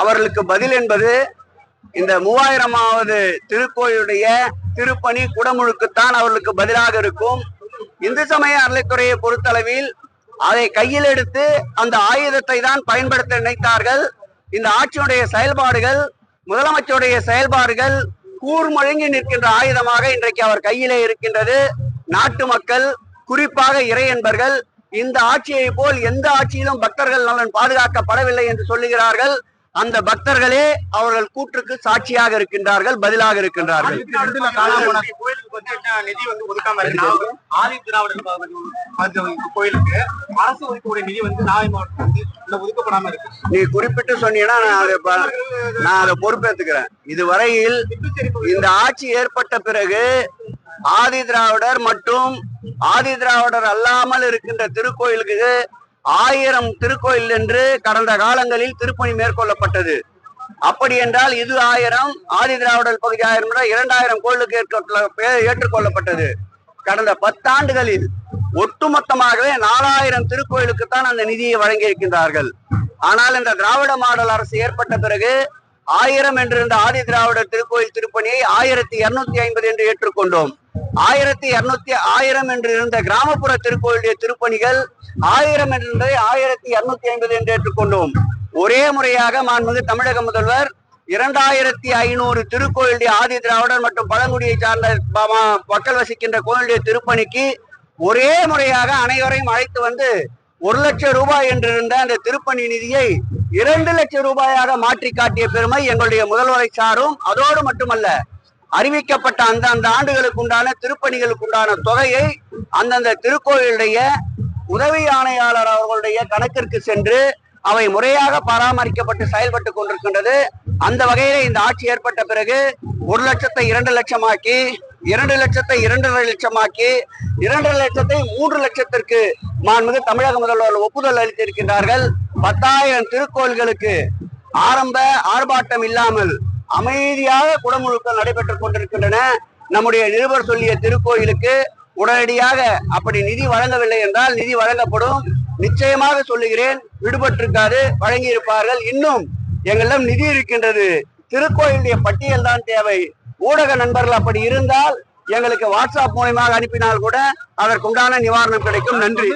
அவர்களுக்கு பதில் என்பது இந்த மூவாயிரமாவது திருக்கோயிலுடைய திருப்பணி குடமுழுக்குத்தான் அவர்களுக்கு பதிலாக இருக்கும். இந்து சமய அறலைத்துறையை பொறுத்தளவில் அதை கையில் எடுத்து அந்த ஆயுதத்தை தான் பயன்படுத்த நினைத்தார்கள். இந்த ஆட்சியுடைய செயல்பாடுகள் முதலமைச்சருடைய செயல்பாடுகள் கூர்முழங்கி நிற்கின்ற ஆயுதமாக இன்றைக்கு அவர் கையிலே இருக்கின்றது. நாட்டு மக்கள் குறிப்பாக இறை என்பர்கள் இந்த ஆட்சியை போல் எந்த ஆட்சியிலும் பக்தர்கள் நலன் பாதுகாக்கப்படவில்லை என்று சொல்லுகிறார்கள். அந்த பக்தர்களே அவர்கள் கூற்றுக்கு சாட்சியாக இருக்கின்றார்கள் பதிலாக இருக்கின்றார்கள். நிதி வந்து ஒதுக்காம இருக்கு. ஆதி திராவிடர் கோயிலுக்கு அரசு ஒதுக்கக்கூடிய நிதி வந்து நாகை மாவட்டத்தில் வந்து இல்ல ஒதுக்கப்படாம இருக்கு. நீ குறிப்பிட்டு சொன்னீங்கன்னா நான் அதை நான் அதை பொறுப்பேற்றுக்கிறேன் இதுவரையில் இந்த ஆட்சி ஏற்பட்ட பிறகு ஆதி திராவிடர் மற்றும் ஆதி திராவிடர் அல்லாமல் இருக்கின்ற திருக்கோயிலுக்கு ஆயிரம் திருக்கோயில் என்று கடந்த காலங்களில் திருப்பணி மேற்கொள்ளப்பட்டது. அப்படி என்றால் இது ஆயிரம் ஆதி திராவிடர் பகுதி ஆயிரம் இரண்டாயிரம் கோயிலுக்கு ஏற்றுக்கொள்ளப்பட்டது. கடந்த பத்தாண்டுகளில் ஒட்டுமொத்தமாகவே நாலாயிரம் திருக்கோயிலுக்கு தான் அந்த நிதியை வழங்கியிருக்கின்றார்கள். ஆனால் இந்த திராவிட மாடல் அரசு ஏற்பட்ட பிறகு ஆயிரம் என்றிருந்த ஆதி திராவிடர் திருக்கோயில் திருப்பணியை ஆயிரத்தி இருநூத்தி ஐம்பது என்று ஏற்றுக்கொண்டோம். ஆயிரத்தி இருநூத்தி ஆயிரம் என்று இருந்த கிராமப்புற திருக்கோயிலுடைய திருப்பணிகள் ஆயிரம் என்றதை ஆயிரத்தி இருநூத்தி ஐம்பது என்று ஏற்றுக்கொண்டோம். ஒரே முறையாக மாண்புமிகு தமிழக முதல்வர் இரண்டாயிரத்தி ஐநூறு திருக்கோயிலுடைய ஆதி திராவிடர் மற்றும் பழங்குடியை சார்ந்த ப- மக்கள் வசிக்கின்ற கோயிலுடைய திருப்பணிக்கு ஒரே முறையாக அனைவரையும் அழைத்து வந்து ஒரு லட்சம் ரூபாய் என்றிருந்த அந்த திருப்பணி நிதியை இரண்டு லட்சம் ரூபாயாக மாற்றி காட்டிய பெருமை எங்களுடைய முதல்வரை சாரும். அதோடு மட்டுமல்ல அறிவிக்கப்பட்ட அந்த அந்த ஆண்டுகளுக்கு உண்டான திருப்பணிகளுக்கு உண்டான தொகையை அந்தந்த திருக்கோயிலுடைய உதவி ஆணையாளர் அவர்களுடைய கணக்கிற்கு சென்று அவை முறையாக பராமரிக்கப்பட்டு செயல்பட்டு கொண்டிருக்கின்றது. அந்த வகையில இந்த ஆட்சி ஏற்பட்ட பிறகு ஒரு லட்சத்தை இரண்டு லட்சமாக்கி இரண்டு லட்சத்தை இரண்டரை லட்சமாக்கி இரண்டரை லட்சத்தை மூன்று லட்சத்திற்கு மாண்புமிகு தமிழக முதல்வர் ஒப்புதல் அளித்திருக்கின்றார்கள். பத்தாயிரம் திருக்கோள்களுக்கு ஆரம்ப ஆர்ப்பாட்டம் இல்லாமல் அமைதியாக குடமுழுக்கள் நடைபெற்றுக் கொண்டிருக்கின்றன. நம்முடைய நிருபர் சொல்லிய திருக்கோயிலுக்கு உடனடியாக அப்படி நிதி வழங்கவில்லை என்றால் நிதி வழங்கப்படும். நிச்சயமாக சொல்லுகிறேன் விடுபட்டிருக்காது வழங்கி இருப்பார்கள் இன்னும் எங்களிடம் நிதி இருக்கின்றது. திருக்கோயிலுடைய பட்டியல் தான் தேவை. ஊடக நண்பர்கள் அப்படி இருந்தால் எங்களுக்கு வாட்ஸ்அப் மூலமாக அனுப்பினால் கூட அதற்குண்டான நிவாரணம் கிடைக்கும். நன்றி.